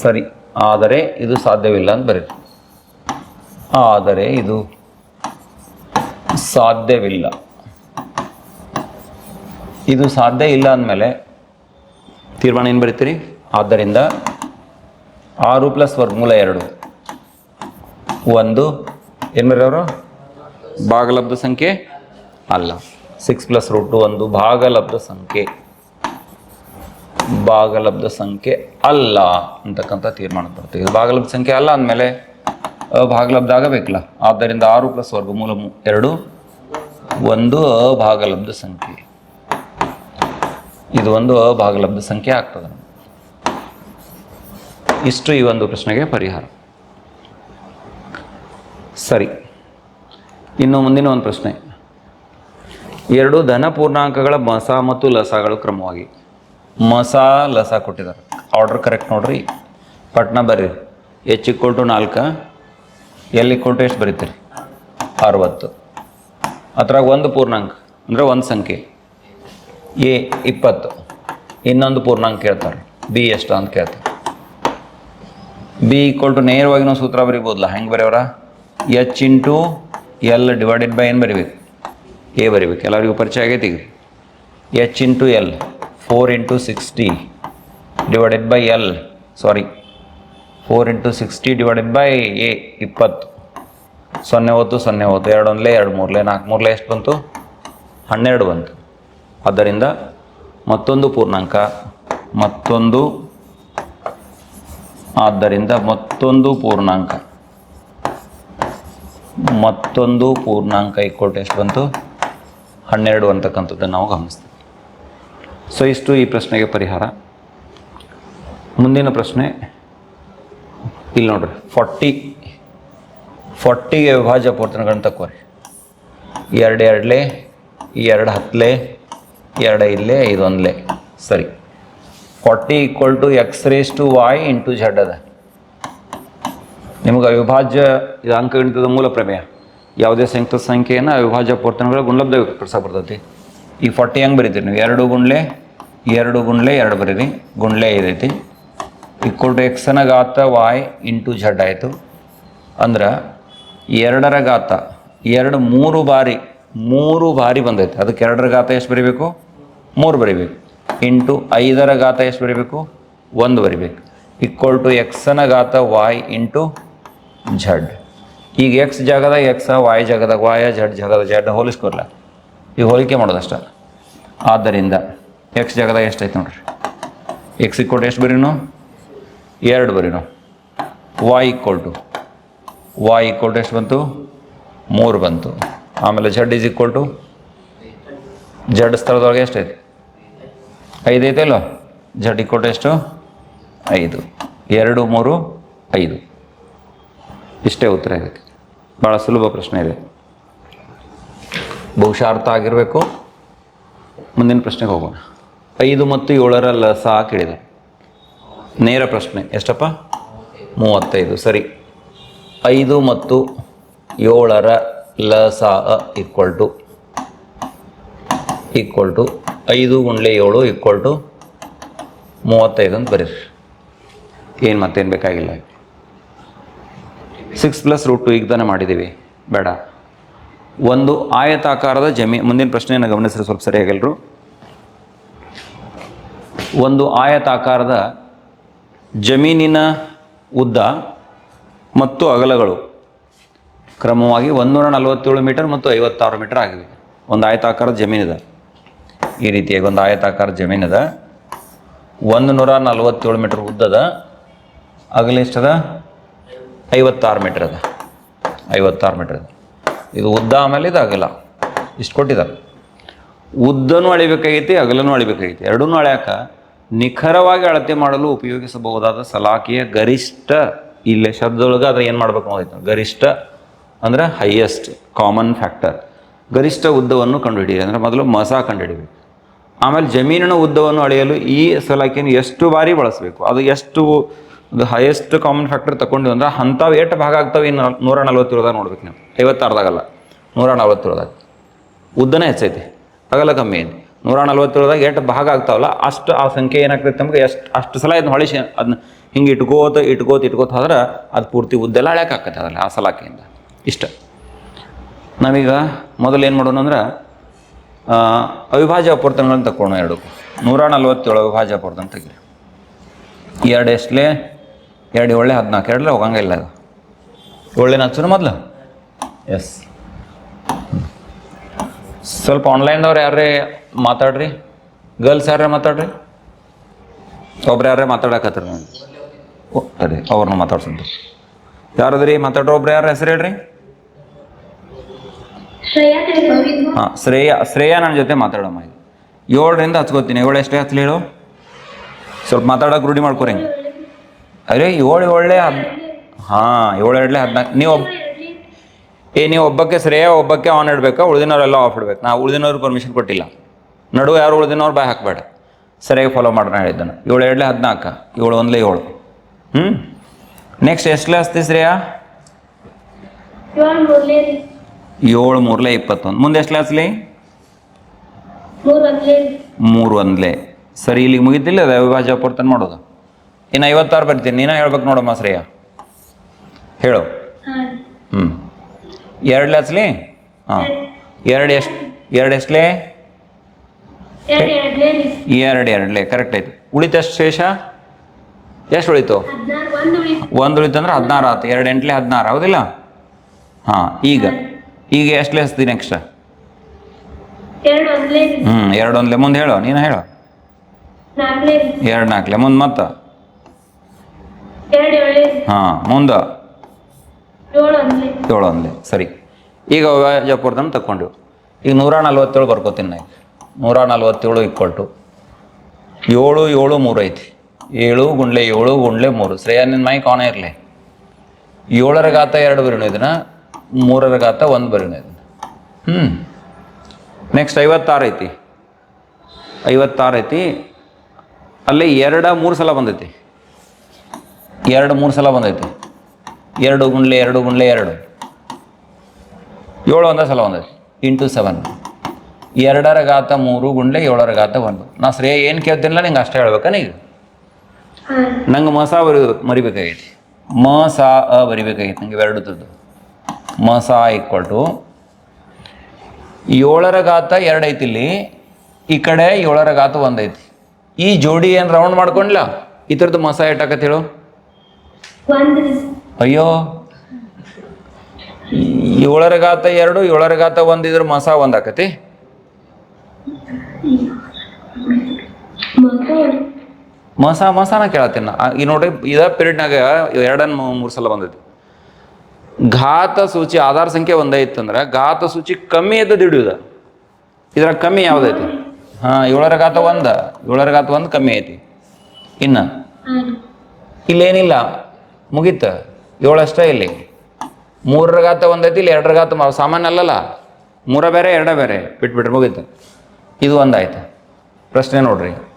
ಸರಿ, ಆದರೆ ಇದು ಸಾಧ್ಯವಿಲ್ಲ ಅಂತ ಬರೀರಿ. ಆದರೆ ಇದು ಸಾಧ್ಯವಿಲ್ಲ. ಇದು ಸಾಧ್ಯ ಇಲ್ಲ ಅಂದಮೇಲೆ ತೀರ್ಮಾನ ಏನು ಬರೀತೀರಿ? ಆದ್ದರಿಂದ ಆರು ಪ್ಲಸ್ ವರ್ಗಮೂಲ ಎರಡು. ಒಂದು, ಏನು ಬರೋರು ಭಾಗಲಬ್ಧ ಸಂಖ್ಯೆ ಅಲ್ಲ. ಸಿಕ್ಸ್ ಪ್ಲಸ್ ರೂಟ್ ಒಂದು ಭಾಗಲಬ್ಧ ಸಂಖ್ಯೆ. ಭಾಗಲಬ್ಧ ಸಂಖ್ಯೆ ಅಲ್ಲ ಅಂತಕ್ಕಂಥ ತೀರ್ಮಾನ ಬರುತ್ತೆ. ಇದು ಭಾಗಲಬ್ಧ ಸಂಖ್ಯೆ ಅಲ್ಲ ಅಂದಮೇಲೆ ಭಾಗಲಬ್ಧ ಆಗಬೇಕಲ್ಲ. ಆದ್ದರಿಂದ ಆರು ಪ್ಲಸ್ ವರ್ಗಮೂಲ ಮೂ- ಎರಡು, ಒಂದು ಅಭಾಗಲಬ್ಧ ಸಂಖ್ಯೆ. ಇದು ಒಂದು ಅಭಾಗಲಬ್ಧ ಸಂಖ್ಯೆ ಆಗ್ತದೆ. ಇಷ್ಟು ಈ ಒಂದು ಪ್ರಶ್ನೆಗೆ ಪರಿಹಾರ. ಸರಿ. ಇನ್ನು ಮುಂದಿನ ಒಂದು ಪ್ರಶ್ನೆ. ಎರಡು ಧನ ಪೂರ್ಣಾಂಕಗಳ ಮಸ ಮತ್ತು ಲಸಗಳು ಕ್ರಮವಾಗಿ. ಮಸ, ಲಸ ಕೊಟ್ಟಿದ್ದಾರೆ. ಆರ್ಡರ್ ಕರೆಕ್ಟ್ ನೋಡ್ರಿ. ಪಟ್ನ ಬರ್ರಿ. ಎಚ್ ಇಕ್ವಲ್ ಟು ನಾಲ್ಕು ಎಲ್ ಇಕ್ವಲ್ ಎಷ್ಟು ಬರೀತೀರಿ? ಅರವತ್ತು. ಅದ್ರಾಗ ಒಂದು ಪೂರ್ಣಾಂಕ, ಅಂದರೆ ಒಂದು ಸಂಖ್ಯೆ. ಎ, ಇಪ್ಪತ್ತು. ಇನ್ನೊಂದು ಪೂರ್ಣಾಂಕ ಕೇಳ್ತಾರೆ ಬಿ ಎಷ್ಟು ಅಂತ ಕೇಳ್ತಾರೆ. ಬಿ ಈಕ್ವಲ್ ಟು ನೇರವಾಗಿ ನಾವು ಸೂತ್ರ ಬರಿಬೋದಲ್ಲ ಹೆಂಗೆ ಬರೆಯವರ H into L divided by ಏನು ಬರಿಬೇಕು. ಎ ಬರಿಬೇಕು. ಎಲ್ಲರಿಗೂ ಪರಿಚಯ ಆಗೈತಿ ಈಗ? H into L four into sixty divided by L sorry four into sixty divided by A ಇಪ್ಪತ್ತು. ಸೊನ್ನೆ ಹೊತ್ತು ಸೊನ್ನೆ ಹೊತ್ತು ಎರಡು ಒಂದಲೇ ಎರಡು, ಮೂರಲೇ ನಾಲ್ಕು, ಮೂರಲೇ ಎಷ್ಟು ಬಂತು? ಹನ್ನೆರಡು ಬಂತು. ಆದ್ದರಿಂದ ಮತ್ತೊಂದು ಪೂರ್ಣಾಂಕ, ಮತ್ತೊಂದು, ಆದ್ದರಿಂದ ಮತ್ತೊಂದು ಪೂರ್ಣಾಂಕ. ಮತ್ತೊಂದು ಪೂರ್ಣಾಂಕ ಈಕ್ವಲ್ ಟು ಎಷ್ಟು ಬಂತು? ಹನ್ನೆರಡು ಅಂತಕ್ಕಂಥದ್ದನ್ನು ನಾವು ಗಮನಿಸ್ತೀವಿ. ಸೊ ಇಷ್ಟು ಈ ಪ್ರಶ್ನೆಗೆ ಪರಿಹಾರ. ಮುಂದಿನ ಪ್ರಶ್ನೆ, ಇಲ್ಲಿ ನೋಡ್ರಿ, ಫಾರ್ಟಿ, ಫಾರ್ಟಿಗೆ ವಿಭಾಜ್ಯ ಪೂರ್ತನಗಳನ್ನು ತಕೋರಿ ಎರಡು ಎರಡಲೇ, ಎರಡು ಹತ್ತಲೆ ಎರಡು ಐದಲೆ ಐದು ಒಂದಲೆ ಸರಿ. Forty equal to X raise to Y into Z ಅದ. ನಿಮಗೆ ಅವಿಭಾಜ್ಯ ಇದು ಅಂಕಗಣಿತದ ಮೂಲ ಪ್ರಮೇಯ. ಯಾವುದೇ ಸಂಯುಕ್ತ ಸಂಖ್ಯೆಯನ್ನು ಅವಿಭಾಜ್ಯ ಪೂರ್ತನಗಳ ಗುಣಲಬ್ಧ ವ್ಯಕ್ತಪಡಿಸೋ ಬರ್ತೈತಿ. ಈ ಫಾರ್ಟಿ ಹೆಂಗೆ ಬರೀತೀರಿ ನೀವು? ಎರಡು ಗುಂಡ್ಲೆ ಎರಡು ಗುಂಡ್ಲೆ ಎರಡು ಬರೀರಿ. ಗುಂಡ್ಲೆ ಇದೈತಿ ಈಕ್ವಲ್ ಟು ಎಕ್ಸನ ಗಾತ ವಾಯ್ ಇಂಟು ಝಡ್ ಆಯಿತು. ಅಂದ್ರೆ ಎರಡರ ಘಾತ, ಎರಡು ಮೂರು ಬಾರಿ ಮೂರು ಬಾರಿ ಬಂದೈತೆ. ಅದಕ್ಕೆ ಎರಡರ ಘಾತ ಎಷ್ಟು ಬರೀಬೇಕು? ಮೂರು ಬರೀಬೇಕು. ಇಂಟು ಐದರ ಘಾತ ಎಷ್ಟು ಬರೀಬೇಕು? ಒಂದು ಬರಿಬೇಕು. ಈಕ್ವಲ್ ಟು ಎಕ್ಸನ ಗಾತ ವಾಯ್ ಇಂಟು ಝಡ್ ಈಗ ಎಕ್ಸ್ ಜಾಗದಾಗ ಎಕ್ಸ ವಾಯ್ ಜಾಗದಾಗ ವಾಯ ಝಡ್ ಜಾಗದ ಝಡ್ ಹೋಲಿಸ್ಕೊಲ್ಲ ಈಗ ಹೋಲಿಕೆ ಮಾಡೋದಷ್ಟ ಆದ್ದರಿಂದ ಎಕ್ಸ್ ಜಾಗದಾಗ ಎಷ್ಟೈತೆ ನೋಡ್ರಿ? ಎಕ್ಸ್ ಇಕ್ವಲ್ ಎಷ್ಟು ಬರೀನು? ಎರಡು ಬರೀನು. Y equal to Y equal to ಎಷ್ಟು ಬಂತು? ಮೂರು ಬಂತು. ಆಮೇಲೆ Z is equal to Z ಸ್ಥಳದೊಳಗೆ ಎಷ್ಟೈತೆ ಐದು ಐತೆ ಝಡ್ ಈಕ್ವಲ್ ಟು ಎಷ್ಟು? ಐದು. ಎರಡು, ಮೂರು, ಐದು. ಇಷ್ಟೇ ಉತ್ತರ ಇದಕ್ಕೆ ಭಾಳ ಸುಲಭ ಪ್ರಶ್ನೆ ಇದೆ. ಬಹುಶಃ ಅರ್ಥ ಆಗಿರಬೇಕು. ಮುಂದಿನ ಪ್ರಶ್ನೆಗೆ ಹೋಗೋಣ. ಐದು ಮತ್ತು ಏಳರ ಲಸ ಕೇಳಿದೆ. ನೇರ ಪ್ರಶ್ನೆ. ಎಷ್ಟಪ್ಪ? ಮೂವತ್ತೈದು. ಸರಿ. ಐದು ಮತ್ತು ಏಳರ ಲಸ ಈಕ್ವಲ್ ಟು ಈಕ್ವಲ್ ಟು ಐದು ಗುಂಡ್ಲೆ ಏಳು ಈಕ್ವಲ್ ಟು ಮೂವತ್ತೈದು ಅಂತ ಬರೀರಿ. ಏನು ಮತ್ತೇನು ಬೇಕಾಗಿಲ್ಲ. ಸಿಕ್ಸ್ ಪ್ಲಸ್ ರೂಟ್ ಟು ಈಗ ಮಾಡಿದ್ದೀವಿ. ಬೇಡ. ಒಂದು ಆಯತಾಕಾರದ ಜಮೀನು ಮುಂದಿನ ಪ್ರಶ್ನೆಯನ್ನು ಗಮನಿಸಿದ್ರೆ ಸ್ವಲ್ಪ ಸರಿಯಾಗಿಲ್ಲರು ಒಂದು ಆಯತಾಕಾರದ ಜಮೀನಿನ ಉದ್ದ ಮತ್ತು ಅಗಲಗಳು ಕ್ರಮವಾಗಿ ಒಂದೂರ ನಲವತ್ತೇಳು ಮೀಟರ್ ಮತ್ತು ಐವತ್ತಾರು ಮೀಟರ್ ಆಗಿವೆ. ಒಂದು ಆಯತಾಕಾರದ ಜಮೀನಿದೆ. ಈ ರೀತಿಯಾಗಿ ಒಂದು ಆಯತಾಕಾರದ ಜಮೀನಿದೆ. ಒಂದು ನೂರ ನಲವತ್ತೇಳು ಮೀಟರ್ ಉದ್ದದ, ಅಗಲ ಎಷ್ಟದ? ಐವತ್ತಾರು ಮೀಟ್ರ್ ಅದ. ಐವತ್ತಾರು ಮೀಟ್ರ್ ಅದ. ಇದು ಉದ್ದ ಆಮೇಲೆ ಇದು ಅಗಲ. ಇಷ್ಟು ಕೊಟ್ಟಿದ್ದಾರೆ. ಉದ್ದನೂ ಅಳಿಬೇಕಾಗೈತಿ, ಅಗಲನೂ ಅಳಿಬೇಕಾಗೈತಿ. ಎರಡೂ ಅಳ್ಯಾಕ ನಿಖರವಾಗಿ ಅಳತೆ ಮಾಡಲು ಉಪಯೋಗಿಸಬಹುದಾದ ಸಲಾಕೆಯ ಗರಿಷ್ಠ, ಇಲ್ಲೇ ಶಬ್ದದೊಳಗೆ ಅದು ಏನು ಮಾಡಬೇಕು ಅನ್ನೋದೈತೆ ಗರಿಷ್ಠ ಅಂದರೆ ಹೈಯೆಸ್ಟ್ ಕಾಮನ್ ಫ್ಯಾಕ್ಟರ್ ಗರಿಷ್ಠ ಉದ್ದವನ್ನು ಕಂಡುಹಿಡಿಯಿರಿ. ಅಂದರೆ ಮೊದಲು ಮಸ ಕಂಡುಹಿಡಿಬೇಕು. ಆಮೇಲೆ ಜಮೀನಿನ ಉದ್ದವನ್ನು ಅಳೆಯಲು ಈ ಸಲಾಖೆಯನ್ನು ಎಷ್ಟು ಬಾರಿ ಬಳಸಬೇಕು? ಅದು ಎಷ್ಟು ಅದು ಹೈಯೆಸ್ಟ್ ಕಾಮನ್ ಫ್ಯಾಕ್ಟರ್ ತಗೊಂಡು ಅಂದ್ರೆ ಅಂಥವು ಎಷ್ಟು ಭಾಗ ಆಗ್ತಾವೆ ಇನ್ನು ನೂರ ನಲ್ವತ್ತೇಳದಾಗ ನೋಡ್ಬೇಕು ನೀವು. ಐವತ್ತಾರ್ದಾಗಲ್ಲ. ನೂರ ನಲ್ವತ್ತಿರೋದಾಗ ಉದ್ದನೇ ಹೆಚ್ಚೈತಿ. ಅಗಲ ಕಮ್ಮಿ ಐತಿ. ನೂರ ನಲ್ವತ್ತೇಳದಾಗ ಎಷ್ಟು ಭಾಗ ಆಗ್ತಾವಲ್ಲ, ಅಷ್ಟು ಆ ಸಂಖ್ಯೆ ಏನಾಗ್ತೈತೆ ನಮ್ಗೆ ಎಷ್ಟು ಅಷ್ಟು ಸಲ ಇದನ್ನ ಹೊಳಿಸಿ ಅದನ್ನ ಹಿಂಗೆ ಇಟ್ಕೋತ ಇಟ್ಕೋತ ಇಟ್ಕೋತ ಹೋದ್ರೆ ಅದು ಪೂರ್ತಿ ಉದ್ದೆಲ್ಲ ಹಳ್ಯಾಕೆ ಆಕತ್ತೆ ಅದಲ್ಲ ಆ ಸಲಾಕೆಯಿಂದ. ಇಷ್ಟ. ನಾವೀಗ ಮೊದಲು ಏನು ಮಾಡೋಣ ಅಂದ್ರೆ ಅವಿಭಾಜ್ಯ ಅಪವರ್ತನಗಳನ್ನು ತಗೊಳ್ಳೋಣ ಎರಡು ನೂರ ನಲ್ವತ್ತೇಳು ಅವಿಭಾಜ್ಯ ಅಪೂರ್ತನ ತೆಗಿರಿ ಎರಡು ಎಷ್ಟಲೇ? ಎರಡು ಏಳೆ ಹದಿನಾಲ್ಕು ಎರಡಲೇ ಹೋಗಂಗಿಲ್ಲ ಅದು. ಏಳೇನು ಹಚ್ಚೋಣ ಮೊದಲು? ಎಸ್ ಸ್ವಲ್ಪ ಆನ್ಲೈನ್ದವ್ರು ಯಾರೇ ಮಾತಾಡ್ರಿ? ಗರ್ಲ್ಸ್ ಯಾರೇ ಮಾತಾಡ್ರಿ? ಒಬ್ರು ಯಾರೇ ಮಾತಾಡಕತ್ತರ ಓ ಅದೇ ಅವ್ರನ್ನ ಮಾತಾಡ್ಸಂತ ಯಾರದ್ರಿ ಮಾತಾಡ್ರಿ ಒಬ್ರು ಯಾರ ಹೆಸರು ಹೇಳ್ರಿ. ಹಾಂ ಶ್ರೇಯಾ ಶ್ರೇಯಾ ನನ್ನ ಜೊತೆ ಮಾತಾಡಮ್ಮ ಈಗ ಏಳರಿಂದ ಹಚ್ಕೋತೀನಿ ಏಳು ಎಷ್ಟೇ ಹಚ್ಚಲಿ ಹೇಳು. ಸ್ವಲ್ಪ ಮಾತಾಡೋಕೆ ರೂಢಿ ಮಾಡ್ಕೊರಿ. ಅರೆ ಏಳು ಒಳ್ಳೆ ಹದ್ ಹಾಂ ಏಳು ಎರಡಲೇ ಹದಿನಾಲ್ಕು. ನೀವು ಏ ನೀವು ಒಬ್ಬಕ್ಕೆ ಶ್ರೇಯ ಒಬ್ಬಕ್ಕೆ ಆನ್ ಇಡ್ಬೇಕಾ ಉಳಿದಿನವರೆಲ್ಲ ಆಫ್ ಇಡ್ಬೇಕು. ನಾವು ಉಳಿದಿನವ್ರು ಪರ್ಮಿಷನ್ ಕೊಟ್ಟಿಲ್ಲ. ನಡುವೆ ಯಾರು ಉಳಿದಿನವ್ರು ಬಾಯ್ ಹಾಕಬೇಡ. ಸರಿಯಾಗಿ ಫಾಲೋ ಮಾಡೋಣ ಹೇಳಿದ್ದಾನೆ ಏಳು ಎರಡಲೇ ಹದಿನಾಲ್ಕು. ಏಳು ಒಂದಲೇ ಏಳು. ಹ್ಞೂ ನೆಕ್ಸ್ಟ್ ಎಷ್ಟು ಕ್ಲಾಸ್ ಶ್ರೇಯ? ಏಳು ಏಳು ಮೂರಲೇ ಇಪ್ಪತ್ತೊಂದು. ಮುಂದೆ ಎಷ್ಟು ಕ್ಲಾಸ್ಲಿ ಮೂರ್ ಒಂದಲೇ. ಸರಿ ಇಲ್ಲಿಗೆ ಮುಗಿತಿಲ್ಲ ಅದೇ ಅವಿಭಾಜ್ಯ ಪೂರ್ತನ ಮಾಡೋದು. ಇನ್ನು ಐವತ್ತಾರು ಬರ್ತೀನಿ. ನೀನ ಹೇಳ್ಬೇಕು ನೋಡಮ್ಮ ಶ್ರೇಯ ಹೇಳು. ಹ್ಞೂ ಎರಡು ಲಸ್ಲಿ ಹಾಂ. ಎರಡು ಎಷ್ಟು ಎರಡು ಎಷ್ಟಲೇ? ಎರಡು ಎರಡಲೇ ಕರೆಕ್ಟ್ ಆಯ್ತು. ಉಳಿತ ಎಷ್ಟು ಶೇಷ? ಎಷ್ಟು ಉಳಿತು? ಒಂದು ಉಳಿತು. ಅಂದ್ರೆ ಹದಿನಾರು ಆಯ್ತು ಎರಡು ಎಂಟ್ಲೆ ಹದಿನಾರು ಹೌದಿಲ್ಲ? ಹಾಂ ಈಗ. ಈಗ ಎಷ್ಟಲೇ ಹಸ್ತಿ ನೆಕ್ಸ್ಟ್ ಹ್ಞೂ ಎರಡು ಒಂದ್ಲೆ. ಮುಂದೆ ಹೇಳು ನೀನು ಹೇಳು. ಎರಡು ನಾಲ್ಕಲೆ. ಮುಂದೆ ಮತ್ತೆ? ಹಾಂ ಮುಂದೆ. ಏಳು ಒಂದ್ಲೆ ಸರಿ. ಈಗ ವ್ಯಾಜಪುರದನ್ನು ತಗೊಂಡಿವು ಈಗ ನೂರ ನಲ್ವತ್ತೇಳು ಬರ್ಕೋತೀನಿ ನಾ ನೂರ ನಲ್ವತ್ತೇಳು ಈಕ್ವಲ್ ಟು ಏಳು ಏಳು ಮೂರು ಐತಿ. ಏಳು ಗುಂಡ್ಲೆ ಏಳು ಗುಂಡ್ಲೆ ಮೂರು. ಶ್ರೇಯ ನಿನ್ನ ಮೈ ಕಾಣ ಇರಲಿ. ಏಳರ ಗಾತ ಎರಡು ಬರೀನು ಇದನ್ನ ಮೂರರ ಘಾತ ಒಂದು ಬರೀನು ಇದನ್ನ. ಹ್ಞೂ ನೆಕ್ಸ್ಟ್ ಐವತ್ತಾರು ಐತಿ. ಐವತ್ತಾರು ಐತಿ. ಅಲ್ಲಿ ಎರಡ ಮೂರು ಸಲ ಬಂದೈತಿ. ಎರಡು ಮೂರು ಸಲ ಬಂದೈತಿ. ಎರಡು ಗುಂಡ್ಲೆ ಎರಡು ಗುಂಡ್ಲೆ ಎರಡು. ಏಳು ಒಂದೇ ಸಲ ಒಂದೈತಿ ಇಂಟು ಸೆವೆನ್. ಎರಡರ ಗಾತ ಮೂರು ಗುಂಡ್ಲೆ ಏಳರ ಗಾತ ಒಂದು. ನಾ ಶ್ರೇಯ ಏನು ಕೇಳ್ತೀನಿಲ್ಲ, ನಿಂಗೆ ಅಷ್ಟೇ ಹೇಳ್ಬೇಕಾ ನೀವು ನಂಗೆ ಮಸ ಬರಿ ಮರಿಬೇಕಾಗೈತಿ. ಮ ಸಾ ಅ ಬರಿಬೇಕಾಗೈತಿ, ನಂಗೆ ಎರಡು ತದ್ದು ಮ ಸ ಈಕ್ವಲ್ ಟು ಏಳರ ಗಾತ ಎರಡು ಐತಿ ಇಲ್ಲಿ. ಈ ಕಡೆ ಏಳರ ಗಾತ ಒಂದೈತಿ. ಈ ಜೋಡಿ ಏನು ರೌಂಡ್ ಮಾಡ್ಕೊಂಡ್ಲ ಈ ಥರದ್ದು ಮಸ ಒಂದ್ರಿ ಅಯ್ಯೋ. ಏಳರ ಘಾತ ಎರಡು ಏಳರ ಘಾತ ಒಂದಿದ್ರೆ ಇದ್ರ ಮಸ ಒಂದಾಕತಿ ಮಸ ಮಸಾನ ಕೇಳತ್ತೀನಿ ನಾ. ಈ ನೋಡ್ರಿ ಇದ ಪೀರಿಯಡ್ನಾಗ ಎರಡನ್ ಮೂರು ಸಲ ಬಂದೈತಿ. ಘಾತ ಸೂಚಿ ಆಧಾರ ಸಂಖ್ಯೆ ಒಂದೇ ಇತ್ತಂದ್ರೆ ಘಾತ ಸೂಚಿ ಕಮ್ಮಿ ಇದ್ದ ಹಿಡಿಯುದ ಇದ್ರ ಕಮ್ಮಿ ಯಾವ್ದೈತಿ? ಹಾ ಏಳರ ಘಾತ ಒಂದ. ಏಳರ ಘಾತ ಒಂದ್ ಕಮ್ಮಿ ಐತಿ. ಇನ್ನ? ಇಲ್ಲೇನಿಲ್ಲ. ಮುಗೀತ. ಏಳಷ್ಟೇ ಇಲ್ಲಿ. ಮೂರರ ಘಾತ ಒಂದೈತಿ, ಇಲ್ಲಿ ಎರಡರ ಮ- ಸಾಮಾನ್ಯ ಅಲ್ಲಲ್ಲ? ಮೂರ ಬೇರೆ, ಎರಡ ಬೇರೆ. ಬಿಟ್ಬಿಟ್ರೆ ಮುಗೀತು. ಇದು ಒಂದಾಯ್ತು. ಪ್ರಶ್ನೆ ನೋಡ್ರಿ.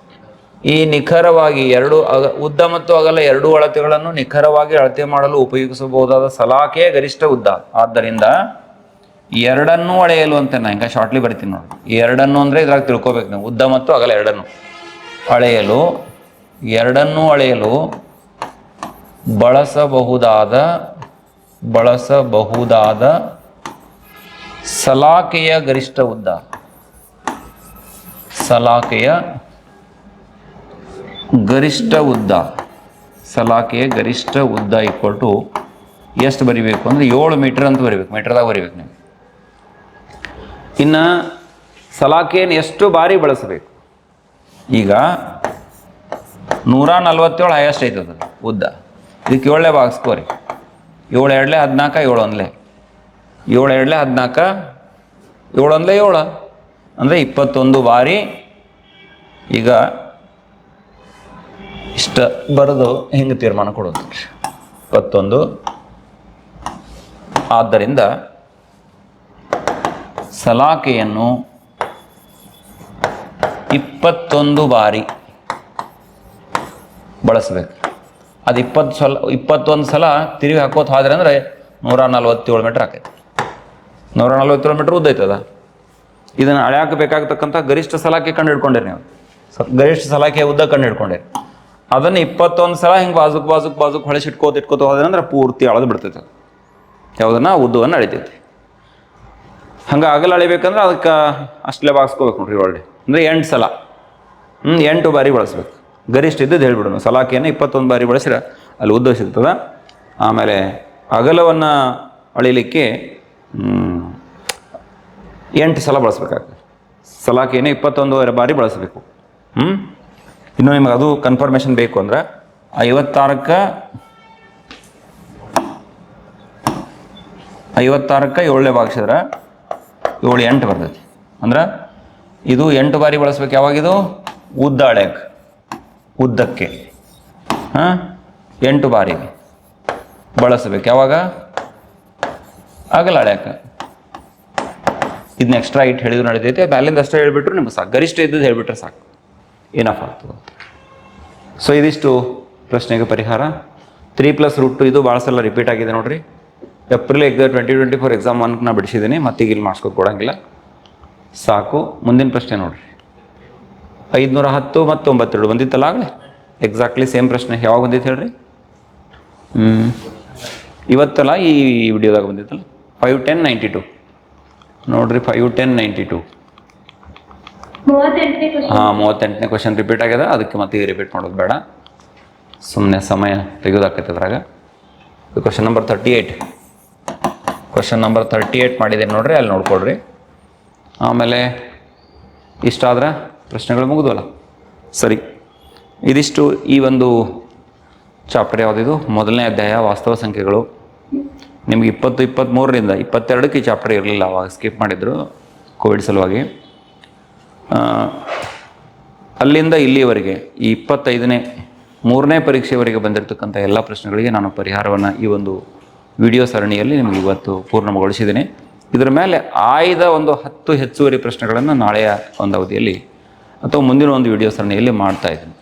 ಈ ನಿಖರವಾಗಿ ಎರಡು ಅಗ, ಉದ್ದ ಮತ್ತು ಅಗಲ ಎರಡು ಅಳತೆಗಳನ್ನು ನಿಖರವಾಗಿ ಅಳತೆ ಮಾಡಲು ಉಪಯೋಗಿಸಬಹುದಾದ ಸಲಾಕೆ ಗರಿಷ್ಠ ಉದ್ದ. ಆದ್ದರಿಂದ ಎರಡನ್ನೂ ಅಳೆಯಲು ಅಂತ ನಾ ಹಿಂಗೆ ಶಾರ್ಟ್ಲಿ ಬರ್ತೀನಿ ನೋಡಿ ಎರಡನ್ನು ಅಂದರೆ ಇದ್ರಾಗ ತಿಳ್ಕೊಬೇಕು ನೀವು. ಉದ್ದ ಮತ್ತು ಅಗಲ ಎರಡನ್ನು. ಅಳೆಯಲು, ಎರಡನ್ನೂ ಅಳೆಯಲು ಬಳಸಬಹುದಾದ ಬಳಸಬಹುದಾದ ಸಲಾಕೆಯ ಗರಿಷ್ಠ ಉದ್ದ. ಸಲಾಕೆಯ ಗರಿಷ್ಠ ಉದ್ದ. ಸಲಾಕೆಯ ಗರಿಷ್ಠ ಉದ್ದ ಈಕ್ವಲ್ ಟು ಎಷ್ಟು ಬರಿಬೇಕು ಅಂದರೆ ಏಳು ಮೀಟರ್ ಅಂತ ಬರಿಬೇಕು ಮೀಟರ್ದಾಗ ಬರಿಬೇಕು ನೀವು. ಇನ್ನು ಸಲಾಕೆಯನ್ನು ಎಷ್ಟು ಬಾರಿ ಬಳಸಬೇಕು? ಈಗ ನೂರ ನಲ್ವತ್ತೇಳು ಹೈಯೆಸ್ಟ್ ಐತದ ಉದ್ದ. ಇದಕ್ಕೆ ಏಳನೇ ಭಾಗಿಸ್ಕೋರಿ ಏಳು ಎರಡಲೆ ಹದಿನಾಲ್ಕು ಏಳು ಒಂದಲೆ. ಏಳು ಎರಡಲೆ ಹದಿನಾಲ್ಕು ಏಳು ಒಂದಲೆ ಏಳು. ಅಂದರೆ ಇಪ್ಪತ್ತೊಂದು ಬಾರಿ ಈಗ ಇಷ್ಟ ಬರೆದು ಹೆಂಗೆ ತೀರ್ಮಾನ ಕೊಡೋದು? ಇಪ್ಪತ್ತೊಂದು. ಆದ್ದರಿಂದ ಸಲಾಕೆಯನ್ನು ಇಪ್ಪತ್ತೊಂದು ಬಾರಿ ಬಳಸಬೇಕು. ಅದು ಇಪ್ಪತ್ತು ಸಲ, ಇಪ್ಪತ್ತೊಂದು ಸಲ ತಿರುಗಿ ಹಾಕೋತ ಹೋದ್ರೆ ಅಂದರೆ ನೂರ ನಲ್ವತ್ತೇಳು ಮೀಟ್ರ್ ಆಕೈತಿ. ನೂರ ನಲ್ವತ್ತೇಳು ಮೀಟ್ರ್ ಉದ್ದ ಐತದ. ಇದನ್ನು ಅಳ್ಯಾಕ ಬೇಕಾಗತಕ್ಕಂಥ ಗರಿಷ್ಠ ಸಲಾಕೆ ಕಂಡು ಹಿಡ್ಕೊಂಡಿರಿ ನೀವು. ಗರಿಷ್ಠ ಸಲಾಕೆ ಉದ್ದ ಕಂಡು ಹಿಡ್ಕೊಂಡಿರಿ. ಅದನ್ನು ಇಪ್ಪತ್ತೊಂದು ಸಲ ಹಿಂಗೆ ಬಾಜುಕ್ ಬಾಜುಕ್ ಬಾಜುಕ್ ಹೊಳೆ ಇಟ್ಕೋತ ಇಟ್ಕೋತ ಹೋದ್ರೆ ಅಂದ್ರೆ ಪೂರ್ತಿ ಅಳದು ಬಿಡ್ತೈತೆ ಯಾವುದನ್ನು ಉದ್ದವನ್ನು ಅಳಿತೈತಿ. ಹಂಗೆ ಅಗಲ ಅಳಿಬೇಕಂದ್ರೆ ಅದಕ್ಕೆ ಅಷ್ಟಲೇ ಬಾಗಿಸ್ಕೋಬೇಕು ನೋಡ್ರಿ ಒಳ್ಳೆ. ಅಂದರೆ ಎಂಟು ಸಲ. ಹ್ಞೂ ಎಂಟು ಬಾರಿ ಬಳಸ್ಬೇಕು. ಗರಿಷ್ಠ ಇದ್ದದ್ದು ಹೇಳ್ಬಿಡೋಣ. ಸಲಾಖೆಯನ್ನು ಇಪ್ಪತ್ತೊಂದು ಬಾರಿ ಬಳಸಿರ, ಅಲ್ಲಿ ಉದ್ದ ಸಿಗ್ತದೆ ಆಮೇಲೆ ಅಗಲವನ್ನು ಅಳಿಲಿಕ್ಕೆ ಎಂಟು ಸಲ ಬಳಸ್ಬೇಕಾಗ್ತದೆ. ಸಲಾಕೆಯನ್ನು ಇಪ್ಪತ್ತೊಂದುವರೆ ಬಾರಿ ಬಳಸಬೇಕು. ಹ್ಞೂ ಇನ್ನು ನಿಮಗೆ ಅದು ಕನ್ಫರ್ಮೇಷನ್ ಬೇಕು ಅಂದ್ರೆ, ಐವತ್ತಾರಕ್ಕೆ ಐವತ್ತಾರಕ್ಕೆ ಏಳನೇ ಭಾಗಿಸಿದ್ರೆ ಏಳು ಎಂಟು ಬರ್ತೈತಿ. ಅಂದ್ರೆ, ಇದು ಎಂಟು ಬಾರಿ ಬಳಸ್ಬೇಕು ಯಾವಾಗಿದು ಉದ್ದ ಅಳ್ಯಾಕ ಉದ್ದಕ್ಕೆ, ಹಾಂ? ಎಂಟು ಬಾರಿ ಬಳಸಬೇಕು. ಯಾವಾಗ? ಆಗಲ್ಲ ಅಳ್ಯಾಕ ಇದನ್ನ ಎಕ್ಸ್ಟ್ರಾ ಇಟ್ಟು ಹೇಳಿದ್ರು ನಡೀತೈತೆ ಅಲ್ಲಿಂದ ಅಷ್ಟೇ ಹೇಳಿಬಿಟ್ರು, ನಿಮ್ಗೆ ಸಾಕು ಗರಿಷ್ಠ ಇದ್ದದ್ದು ಹೇಳಿಬಿಟ್ರೆ ಸಾಕು. ಏನಫ್ ಆಗ್ತದೆ ಸೊ ಇದಿಷ್ಟು ಪ್ರಶ್ನೆಗೆ ಪರಿಹಾರ. ತ್ರೀ ಪ್ಲಸ್ ರೂಟ್ ಟು ಇದು ಭಾಳ ಸಲ ರಿಪೀಟ್ ಆಗಿದೆ ನೋಡ್ರಿ. April exam twenty twenty four exam ಒನ್ಗೆ ನಾ ಬಿಡಿಸಿದ್ದೀನಿ ಮತ್ತೀಗ ಇಲ್ಲಿ ಮಾಡಿಸ್ಕೊ ಕೊಡಂಗಿಲ್ಲ ಸಾಕು. ಮುಂದಿನ ಪ್ರಶ್ನೆ ನೋಡ್ರಿ. ಐದುನೂರ ಹತ್ತು ಮತ್ತು ಒಂಬತ್ತೆರಡು ಬಂದಿತ್ತಲ್ಲ ಆಗಲೇ? ಎಕ್ಸಾಕ್ಟ್ಲಿ ಸೇಮ್ ಪ್ರಶ್ನೆ. ಯಾವಾಗ ಬಂದಿತ್ತು ಹೇಳ್ರಿ? ಹ್ಞೂ ಇವತ್ತಲ್ಲ ಈ ವಿಡಿಯೋದಾಗ ಬಂದಿತ್ತಲ್ಲ? ಫೈವ್ ಟೆನ್ ನೈಂಟಿ ಟು ನೋಡ್ರಿ ಫೈವ್ ಟೆನ್ ನೈಂಟಿ ಟು ಹಾಂ ಮೂವತ್ತೆಂಟನೇ ಕ್ವಶನ್ ರಿಪೀಟ್ ಆಗ್ಯದ ಅದಕ್ಕೆ ಮತ್ತೆ ರಿಪೀಟ್ ಮಾಡೋದು ಬೇಡ. ಸುಮ್ಮನೆ ಸಮಯ ತೆಗೆಯೋದಾಕೈತೆ ಅದ್ರಾಗ. Question number thirty eight question number thirty eight ಮಾಡಿದ್ದೀನಿ ನೋಡ್ರಿ ಅಲ್ಲಿ ನೋಡ್ಕೊಡ್ರಿ ಆಮೇಲೆ ಇಷ್ಟಾದ್ರೆ? ಪ್ರಶ್ನೆಗಳು ಮುಗಿದವಲ್ಲ? ಸರಿ. ಇದಿಷ್ಟು ಈ ಒಂದು ಚಾಪ್ಟರ್ ಯಾವುದಿದು? ಮೊದಲನೇ ಅಧ್ಯಾಯ, ವಾಸ್ತವ ಸಂಖ್ಯೆಗಳು. ನಿಮಗೆ ಇಪ್ಪತ್ತು ಇಪ್ಪತ್ತ್ಮೂರರಿಂದ ಇಪ್ಪತ್ತೆರಡಕ್ಕೆ ಈ ಚಾಪ್ಟರ್ ಇರಲಿಲ್ಲ, ಅವಾಗ ಸ್ಕಿಪ್ ಮಾಡಿದ್ರು ಕೋವಿಡ್ ಸಲುವಾಗಿ. ಅಲ್ಲಿಂದ ಇಲ್ಲಿವರೆಗೆ ಈ ಇಪ್ಪತ್ತೈದನೇ, ಮೂರನೇ ಪರೀಕ್ಷೆಯವರೆಗೆ ಬಂದಿರತಕ್ಕಂಥ ಎಲ್ಲ ಪ್ರಶ್ನೆಗಳಿಗೆ ನಾನು ಪರಿಹಾರವನ್ನು ಈ ಒಂದು ವಿಡಿಯೋ ಸರಣಿಯಲ್ಲಿ ನಿಮಗೆ ಇವತ್ತು ಪೂರ್ಣಗೊಳಿಸಿದ್ದೀನಿ. ಇದರ ಮೇಲೆ ಆಯ್ದ ಒಂದು ಹತ್ತು ಹೆಚ್ಚುವರಿ ಪ್ರಶ್ನೆಗಳನ್ನು ನಾಳೆಯ ಒಂದು ಅವಧಿಯಲ್ಲಿ ಅಥವಾ ಮುಂದಿನ ಒಂದು ವಿಡಿಯೋ ಸರಣಿಯಲ್ಲಿ ಮಾಡ್ತಾ ಇದ್ದೀನಿ.